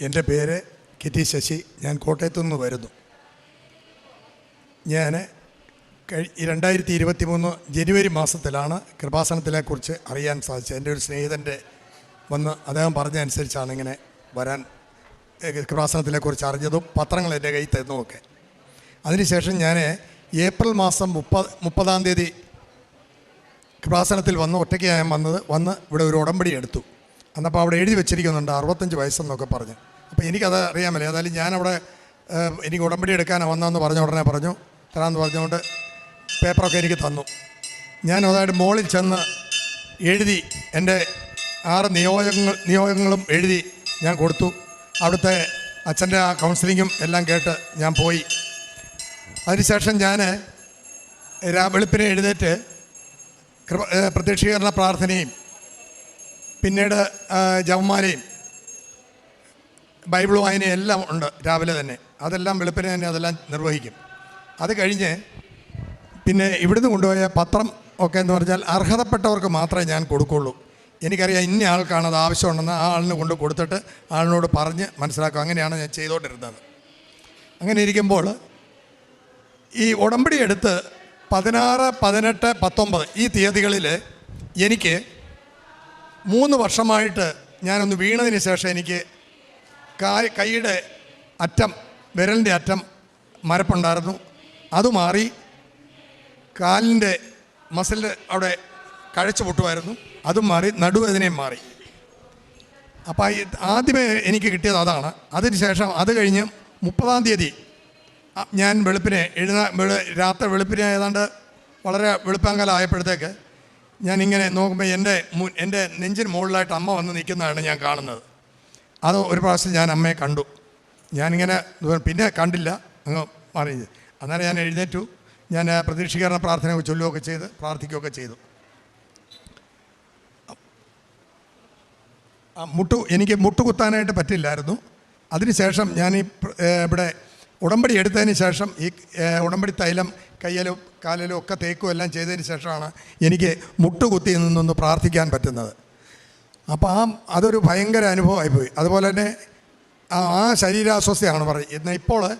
എന്റെ പേര് കെ ശശി. ഞാൻ കോട്ടയത്തു നിന്ന് വരുന്നു. ഞാൻ രണ്ടായിരത്തി ഇരുപത്തി മൂന്ന് ജനുവരി മാസത്തിലാണ് കൃപാസനത്തിനെക്കുറിച്ച് അറിയാൻ സാധിച്ചത്. എന്റെ ഒരു സ്നേഹിതന്റെ വന്ന് അദ്ദേഹം പറഞ്ഞ അനുസരിച്ചാണ് ഇങ്ങനെ വരാൻ കൃപാസനത്തിനെക്കുറിച്ച് അറിഞ്ഞതും പത്രങ്ങൾ എന്റെ കയ്യിൽ തന്നുമൊക്കെ അതിനുശേഷം ഞാൻ ഏപ്രിൽ മാസം മുപ്പത് മുപ്പതാം തീയതി കൃപാസനത്തിൽ വന്ന് ഒറ്റയ്ക്ക് ഞാൻ വന്നത് വന്ന് ഇവിടെ ഒരു ഉടമ്പടി എടുത്തു. അന്നപ്പോൾ അവിടെ എഴുതി വെച്ചിരിക്കുന്നുണ്ട് അറുപത്തഞ്ച് വയസ്സെന്നൊക്കെ പറഞ്ഞ്. അപ്പോൾ എനിക്കത് അറിയാമല്ലേ. ഏതായാലും ഞാനവിടെ എനിക്ക് ഉടമ്പടി എടുക്കാനാണ് വന്നതെന്ന് പറഞ്ഞ ഉടനെ പറഞ്ഞു. തരാമെന്ന് പറഞ്ഞുകൊണ്ട് പേപ്പറൊക്കെ എനിക്ക് തന്നു. ഞാൻ അതായത് മോളിൽ ചെന്ന് എഴുതി എന്റെ ആറ് നിയോഗങ്ങൾ നിയോഗങ്ങളും എഴുതി ഞാൻ കൊടുത്തു. അവിടുത്തെ അച്ഛന്റെ ആ കൗൺസിലിങ്ങും എല്ലാം കേട്ട് ഞാൻ പോയി. അതിനുശേഷം ഞാൻ രാ വെളുപ്പിനെ എഴുന്നേറ്റ് പ്രത്യക്ഷീകരണ പ്രാർത്ഥനയും പിന്നീട് ജവന്മാരെയും ബൈബിൾ വായനയും എല്ലാം ഉണ്ട് രാവിലെ തന്നെ. അതെല്ലാം വെളുപ്പിനെ തന്നെ അതെല്ലാം നിർവഹിക്കും. അത് കഴിഞ്ഞ് പിന്നെ ഇവിടുന്ന് കൊണ്ടുപോയ പത്രം ഒക്കെ എന്ന് പറഞ്ഞാൽ അർഹതപ്പെട്ടവർക്ക് മാത്രമേ ഞാൻ കൊടുക്കുള്ളൂ. എനിക്കറിയാം ഇന്ന ആൾക്കാണ് അത് ആവശ്യമുണ്ടെന്ന് ആ ആളിന് കൊണ്ട് കൊടുത്തിട്ട് ആളിനോട് പറഞ്ഞ് മനസ്സിലാക്കും. അങ്ങനെയാണ് ഞാൻ ചെയ്തുകൊണ്ടിരുന്നത് അങ്ങനെ ഇരിക്കുമ്പോൾ ഈ ഉടമ്പടി എടുത്ത് പതിനാറ് പതിനെട്ട് പത്തൊമ്പത് ഈ തീയതികളിൽ എനിക്ക് മൂന്ന് വർഷമായിട്ട് ഞാനൊന്ന് വീണതിന് ശേഷം എനിക്ക് കാ- കൈയുടെ അറ്റം വിരലിന്റെ അറ്റം മരപ്പുണ്ടായിരുന്നു. അത് മാറി കാലിന്റെ മസിലിന്റെ അവിടെ കഴച്ചു പൊട്ടുമായിരുന്നു. അതും മാറി നടുവേദനയും മാറി. അപ്പോൾ ആദ്യമേ എനിക്ക് കിട്ടിയത് അതാണ്. അതിനുശേഷം അത് കഴിഞ്ഞ് മുപ്പതാം തീയതി ഞാൻ വെളുപ്പിനെ എഴുന്ന രാത്രി വെളുപ്പിനെ ഏതാണ്ട് വളരെ വെളുപ്പാങ്കാലം ഇങ്ങനെ നോക്കുമ്പോൾ എന്റെ എന്റെ നെഞ്ചിന് മുകളിലായിട്ട് അമ്മ വന്ന് നിൽക്കുന്നതാണ് ഞാൻ കാണുന്നത്. അത് ഒരു പ്രാവശ്യം ഞാൻ അമ്മയെ കണ്ടു. ഞാനിങ്ങനെ പിന്നെ കണ്ടില്ല. അങ്ങ് മാറി. അന്നേരം ഞാൻ എഴുന്നേറ്റു. ഞാൻ പ്രതീക്ഷീകരണ പ്രാർത്ഥന ചൊല്ലുകയൊക്കെ ചെയ്ത് പ്രാർത്ഥിക്കുകയൊക്കെ ചെയ്തു. മുട്ടു എനിക്ക് മുട്ടുകുത്താനായിട്ട് പറ്റില്ലായിരുന്നു. അതിനുശേഷം ഞാൻ ഈ ഇവിടെ ഉടമ്പടി എടുത്തതിന് ശേഷം ഈ ഉടമ്പടി തൈലം കയ്യിലും കാലിലും ഒക്കെ തേക്കും എല്ലാം ചെയ്തതിന് ശേഷമാണ് എനിക്ക് മുട്ടുകുത്തി നിന്നൊന്ന് പ്രാർത്ഥിക്കാൻ പറ്റുന്നത്. അപ്പോൾ ആ അതൊരു ഭയങ്കര അനുഭവമായിപ്പോയി അതുപോലെ തന്നെ ആ ശരീരാസ്വസ്ഥയാണ് പറയും എന്നാൽ ഇപ്പോൾ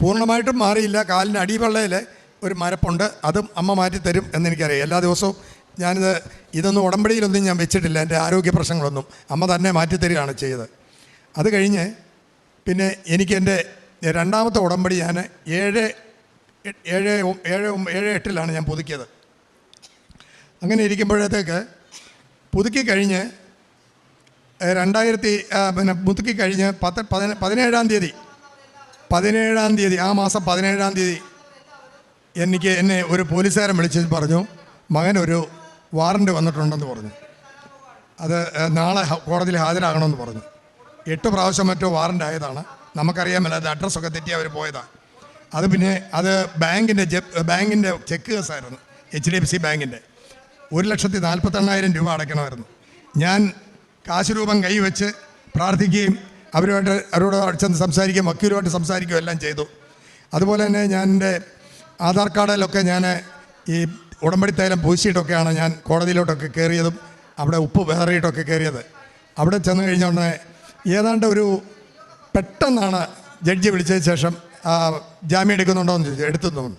പൂർണമായിട്ടും മാറിയില്ല. കാലിന് അടിവെള്ളയിൽ ഒരു മരപ്പുണ്ട്. അതും അമ്മ മാറ്റിത്തരും എന്നെനിക്കറിയാം. എല്ലാ ദിവസവും ഞാനിത് ഇതൊന്നും ഉടമ്പടിയിലൊന്നും ഞാൻ വെച്ചിട്ടില്ല. എന്റെ ആരോഗ്യ പ്രശ്നങ്ങളൊന്നും. അമ്മ തന്നെ മാറ്റിത്തരികയാണ് ചെയ്തത്. അത് കഴിഞ്ഞ് പിന്നെ എനിക്ക് എന്റെ രണ്ടാമത്തെ ഉടമ്പടി ഞാൻ ഏഴ് ഏഴ് ഏഴ് ഏഴ് എട്ടിലാണ് ഞാൻ പുതുക്കിയത്. അങ്ങനെ ഇരിക്കുമ്പോഴത്തേക്ക് പുതുക്കി കഴിഞ്ഞ് രണ്ടായിരത്തി പിന്നെ പുതുക്കി കഴിഞ്ഞ് പത്ത് പതിന പതിനേഴാം തീയതി പതിനേഴാം തീയതി ആ മാസം പതിനേഴാം തീയതി എനിക്ക് എന്നെ ഒരു പോലീസുകാരൻ വിളിച്ച് പറഞ്ഞു മകനൊരു വാറണ്ട് വന്നിട്ടുണ്ടെന്ന് പറഞ്ഞു. അത് നാളെ കോടതിയിൽ ഹാജരാകണമെന്ന് പറഞ്ഞു. എട്ട് പ്രാവശ്യം മറ്റോ വാറണ്ട് ആയതാണ്. നമുക്കറിയാമല്ലോ അത് അഡ്രസ്സൊക്കെ തെറ്റി അവർ പോയതാണ് അത് പിന്നെ അത് ബാങ്കിന്റെ ബാങ്കിന്റെ ചെക്ക് കേസായിരുന്നു. എച്ച് ഡി എഫ് സി ബാങ്കിന്റെ ഒരു ലക്ഷത്തി നാൽപ്പത്തെണ്ണായിരം രൂപ അടയ്ക്കണമായിരുന്നു. ഞാൻ കാശ് രൂപം കൈവച്ച് പ്രാർത്ഥിക്കുകയും അവരുമായിട്ട് അവരോട് ചെന്ന് സംസാരിക്കുകയും വക്കീലുമായിട്ട് സംസാരിക്കുകയും എല്ലാം ചെയ്തു. അതുപോലെ തന്നെ ഞാൻ എന്റെ ആധാർ കാർഡിലൊക്കെ ഞാൻ ഈ ഉടമ്പടി തൈലം പൂശിയിട്ടൊക്കെയാണ് ഞാൻ കോടതിയിലോട്ടൊക്കെ കയറിയതും അവിടെ ഉപ്പ് വേറിയിട്ടൊക്കെ കയറിയത്. അവിടെ ചെന്ന് കഴിഞ്ഞ ഉടനെ ഏതാണ്ട് ഒരു പെട്ടെന്നാണ് ജഡ്ജി വിളിച്ചതിന് ശേഷം ജാമ്യം എടുക്കുന്നുണ്ടോ എന്ന് ചോദിച്ചു. എടുത്തു തോന്നുന്നു.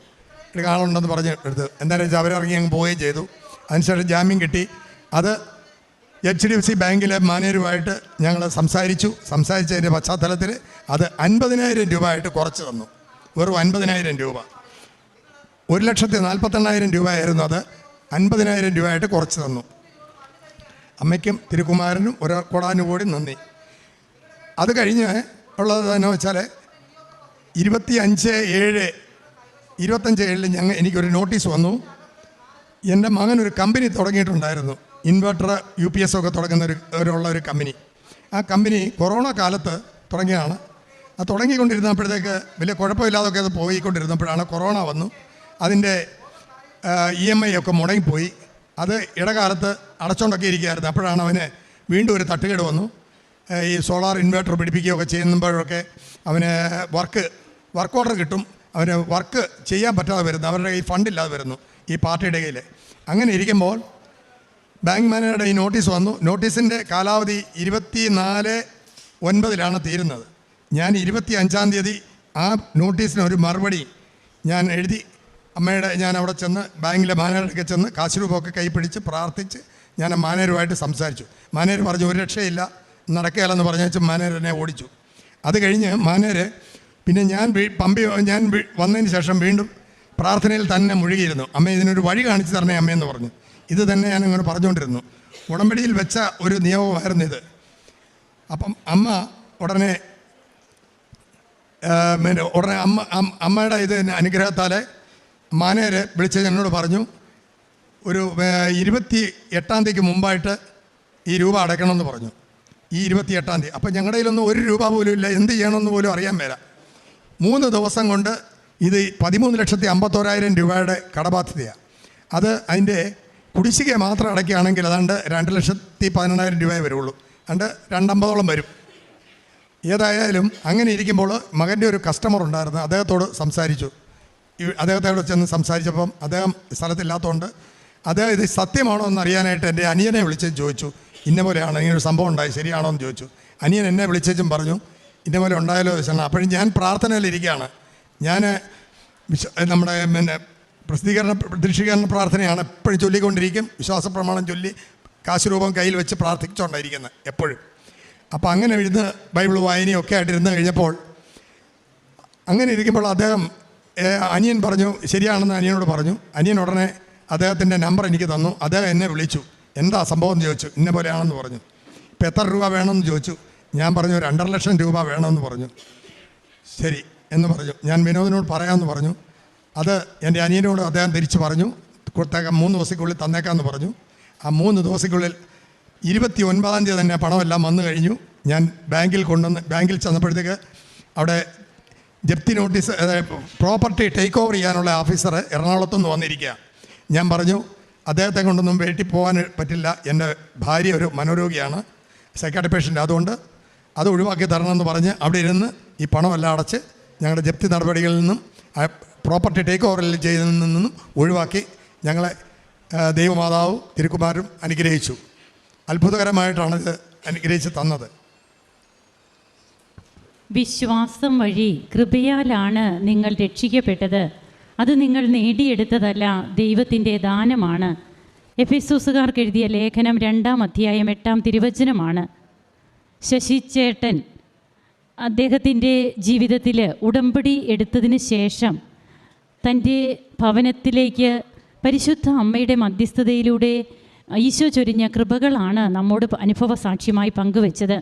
എടുക്കാനുണ്ടെന്ന് പറഞ്ഞ് എടുത്ത്. എന്തായാലും വെച്ചാൽ അവരിറങ്ങി അങ്ങ് പോവുകയും ചെയ്തു. അതിനുശേഷം ജാമ്യം കിട്ടി. അത് എച്ച് ഡി എഫ് സി ബാങ്കിലെ മാനേജരുമായിട്ട് ഞങ്ങൾ സംസാരിച്ചു. സംസാരിച്ചതിന്റെ പശ്ചാത്തലത്തിൽ അത് അൻപതിനായിരം രൂപ ആയിട്ട് കുറച്ച് തന്നു. വെറും അൻപതിനായിരം രൂപ. ഒരു ലക്ഷത്തി നാൽപ്പത്തെണ്ണായിരം രൂപയായിരുന്നു അത്. അൻപതിനായിരം രൂപയായിട്ട് കുറച്ച് തന്നു. അമ്മയ്ക്കും തിരുക്കുമാരനും ഒരു കൊടാനുകൂടി നന്ദി. അത് കഴിഞ്ഞ് ഉള്ളത് എന്നു വെച്ചാൽ ഇരുപത്തി അഞ്ച് ഏഴ് ഇരുപത്തഞ്ച് ഏഴിൽ ഞങ്ങൾ എനിക്കൊരു നോട്ടീസ് വന്നു. എന്റെ മകൻ ഒരു കമ്പനി തുടങ്ങിയിട്ടുണ്ടായിരുന്നു. ഇൻവെർട്ടർ യു പി എസ് ഒക്കെ തുടങ്ങുന്ന ഒരു ഉള്ള ഒരു കമ്പനി. ആ കമ്പനി കൊറോണ കാലത്ത് തുടങ്ങിയതാണ്. ആ തുടങ്ങിക്കൊണ്ടിരുന്നപ്പോഴത്തേക്ക് വലിയ കുഴപ്പമില്ലാതൊക്കെ അത് പോയിക്കൊണ്ടിരുന്നപ്പോഴാണ് കൊറോണ വന്നു. അതിന്റെ ഇ എം ഐ ഒക്കെ മുടങ്ങിപ്പോയി. അത് ഇടകാലത്ത് അടച്ചുകൊണ്ടൊക്കെ ഇരിക്കുകയായിരുന്നു. അപ്പോഴാണ് അവന് വീണ്ടും ഒരു തട്ടുകേട് വന്നു. ഈ സോളാർ ഇൻവെർട്ടർ പിടിപ്പിക്കുകയൊക്കെ ചെയ്യുമ്പോഴൊക്കെ അവന് വർക്ക് വർക്ക് ഓർഡർ കിട്ടും. അവന് വർക്ക് ചെയ്യാൻ പറ്റാതെ വരുന്നു. അവരുടെ കയ്യിൽ ഫണ്ടില്ലാതെ വരുന്നു ഈ പാർട്ടിയുടെ കയ്യിൽ അങ്ങനെ ഇരിക്കുമ്പോൾ ബാങ്ക് മാനേജറുടെ ഈ നോട്ടീസ് വന്നു. നോട്ടീസിന്റെ കാലാവധി ഇരുപത്തി നാല് ഒൻപതിലാണ് തീരുന്നത്. ഞാൻ ഇരുപത്തി അഞ്ചാം തീയതി ആ നോട്ടീസിന് ഒരു മറുപടി ഞാൻ എഴുതി. അമ്മയുടെ ഞാൻ അവിടെ ചെന്ന് ബാങ്കിലെ മാനേജറൊക്കെ ചെന്ന് കാശ് രൂപമൊക്കെ കൈ പിടിച്ച് പ്രാർത്ഥിച്ച് ഞാൻ മാനേജറുമായിട്ട് സംസാരിച്ചു. മാനേജർ പറഞ്ഞു ഒരു രക്ഷയില്ല. നടക്കുകയില്ലെന്ന് പറഞ്ഞു മാനേജർ എന്നെ ഓടിച്ചു. അത് കഴിഞ്ഞ് മാനേജർ പിന്നെ ഞാൻ പമ്പി ഞാൻ വന്നതിന് ശേഷം വീണ്ടും പ്രാർത്ഥനയിൽ തന്നെ മുഴുകിയിരുന്നു. അമ്മ ഇതിനൊരു വഴി കാണിച്ചു തരണേ അമ്മയെന്ന് പറഞ്ഞു. ഇത് തന്നെ ഞാൻ അങ്ങനെ പറഞ്ഞുകൊണ്ടിരുന്നു. ഉടമ്പടിയിൽ വെച്ച ഒരു നിയമമായിരുന്നു ഇത്. അപ്പം അമ്മ ഉടനെ പിന്നെ ഉടനെ അമ്മ അമ്മയുടെ ഇത് അനുഗ്രഹത്താൽ മാനേരെ വിളിച്ച് എന്നോട് പറഞ്ഞു ഒരു ഇരുപത്തി എട്ടാം തീയതിക്ക് മുമ്പായിട്ട് ഈ രൂപ അടയ്ക്കണമെന്ന് പറഞ്ഞു. ഈ ഇരുപത്തി എട്ടാം തീയതി. അപ്പം ഞങ്ങളുടെ കയ്യിലൊന്നും ഒരു രൂപ പോലും ഇല്ല. എന്ത് ചെയ്യണമെന്ന് പോലും അറിയാൻ മേല. മൂന്ന് ദിവസം കൊണ്ട് ഇത് പതിമൂന്ന് ലക്ഷത്തി അമ്പത്തോരായിരം രൂപയുടെ കടബാധ്യതയാണ് അത് അതിന്റെ കുടിശ്ശിക മാത്രം അടയ്ക്കുകയാണെങ്കിൽ അതാണ്ട് രണ്ട് ലക്ഷത്തി പതിനെണ്ണായിരം രൂപയെ വരുള്ളൂ. അണ്ട് രണ്ടമ്പതോളം വരും. ഏതായാലും അങ്ങനെ ഇരിക്കുമ്പോൾ മകന്റെ ഒരു കസ്റ്റമർ ഉണ്ടായിരുന്നു. അദ്ദേഹത്തോട് സംസാരിച്ചു. അദ്ദേഹത്തോട് ചെന്ന് സംസാരിച്ചപ്പം അദ്ദേഹം സ്ഥലത്തില്ലാത്തതുകൊണ്ട് അദ്ദേഹം ഇത് സത്യമാണോ എന്ന് അറിയാനായിട്ട് എന്റെ അനിയനെ വിളിച്ച് ചോദിച്ചു. ഇന്ന പോലെയാണ് ഇങ്ങനൊരു സംഭവം ഉണ്ടായി ശരിയാണോ എന്ന് ചോദിച്ചു. അനിയൻ എന്നെ വിളിച്ചേച്ചും പറഞ്ഞു ഇന്ന പോലെ ഉണ്ടായാലോ ചോദിച്ചാൽ അപ്പോഴും ഞാൻ പ്രാർത്ഥനയിലിരിക്കുകയാണ് ഞാൻ നമ്മുടെ പിന്നെ പ്രസിദ്ധീകരണ ദൃശ്യീകരണ പ്രാർത്ഥനയാണ് എപ്പോഴും ചൊല്ലിക്കൊണ്ടിരിക്കും. വിശ്വാസ പ്രമാണം ചൊല്ലി കാശുരൂപം കയ്യിൽ വെച്ച് പ്രാർത്ഥിച്ചുകൊണ്ടായിരിക്കുന്നത് എപ്പോഴും. അപ്പോൾ അങ്ങനെ ഇരുന്ന് ബൈബിൾ വായനയൊക്കെ ഒക്കെ ആയിട്ട് ഇരുന്ന് കഴിഞ്ഞപ്പോൾ അങ്ങനെ ഇരിക്കുമ്പോൾ അദ്ദേഹം അനിയൻ പറഞ്ഞു ശരിയാണെന്ന് അനിയനോട് പറഞ്ഞു. അനിയൻ ഉടനെ അദ്ദേഹത്തിന്റെ നമ്പർ എനിക്ക് തന്നു. അദ്ദേഹം എന്നെ വിളിച്ചു. എന്താ സംഭവം? എന്ന് ചോദിച്ചു. ഇന്ന പോലെയാണെന്ന് പറഞ്ഞു. ഇപ്പം എത്ര രൂപ വേണമെന്ന് ചോദിച്ചു. ഞാൻ പറഞ്ഞു രണ്ടര ലക്ഷം രൂപ വേണമെന്ന് പറഞ്ഞു. ശരി എന്ന് പറഞ്ഞു. ഞാൻ വിനോദിനോട് പറയാമെന്ന് പറഞ്ഞു. അത് എന്റെ അനിയനോട് അദ്ദേഹം തിരിച്ചു പറഞ്ഞു. കൊടുത്തേക്കാം മൂന്ന് ദിവസത്തിനുള്ളിൽ തന്നേക്കാമെന്ന് പറഞ്ഞു. ആ മൂന്ന് ദിവസത്തിനുള്ളിൽ ഇരുപത്തി ഒൻപതാം തീയതി തന്നെ പണമെല്ലാം വന്നു കഴിഞ്ഞു. ഞാൻ ബാങ്കിൽ കൊണ്ടുവന്ന് ബാങ്കിൽ ചെന്നപ്പോഴത്തേക്ക് അവിടെ ജപ്തി നോട്ടീസ് പ്രോപ്പർട്ടി ടേക്ക് ഓവർ ചെയ്യാനുള്ള ഓഫീസർ എറണാകുളത്തുനിന്ന് വന്നിരിക്കുക. ഞാൻ പറഞ്ഞു അദ്ദേഹത്തെ കൊണ്ടൊന്നും വേട്ടി പോകാൻ പറ്റില്ല. എന്റെ ഭാര്യ ഒരു മനോരോഗിയാണ് സൈക്കാട്രി പേഷ്യന്റ് അതുകൊണ്ട് അത് ഒഴിവാക്കി തരണം എന്ന് പറഞ്ഞ് അവിടെ ഇരുന്ന് ഈ പണമെല്ലാം അടച്ച് ഞങ്ങളുടെ ജപ്തി നടപടികളിൽ നിന്നും പ്രോപ്പർട്ടി ടേക്ക് ഓവറിൽ ചെയ്തതിൽ നിന്നും ഒഴിവാക്കി ഞങ്ങളെ ദൈവമാതാവ് തിരുക്കുമാരും അനുഗ്രഹിച്ചു. അത്ഭുതകരമായിട്ടാണ് ഇത് അനുഗ്രഹിച്ച് തന്നത്. വിശ്വാസം വഴി കൃപയാലാണ് നിങ്ങൾ രക്ഷിക്കപ്പെട്ടത്. അത് നിങ്ങൾ നേടിയെടുത്തതല്ല ദൈവത്തിന്റെ ദാനമാണ്. എഫ് എഫിസൂസുകാർക്ക് എഴുതിയ ലേഖനം രണ്ടാം അധ്യായം എട്ടാം തിരുവചനമാണ്. ശശിചേട്ടൻ അദ്ദേഹത്തിന്റെ ജീവിതത്തിൽ ഉടമ്പടി എടുത്തതിന് ശേഷം തന്റെ ഭവനത്തിലേക്ക് പരിശുദ്ധ അമ്മയുടെ മധ്യസ്ഥതയിലൂടെ ഈശോ ചൊരിഞ്ഞ കൃപകളാണ് നമ്മോട് അനുഭവ സാക്ഷ്യമായി പങ്കുവച്ചത്.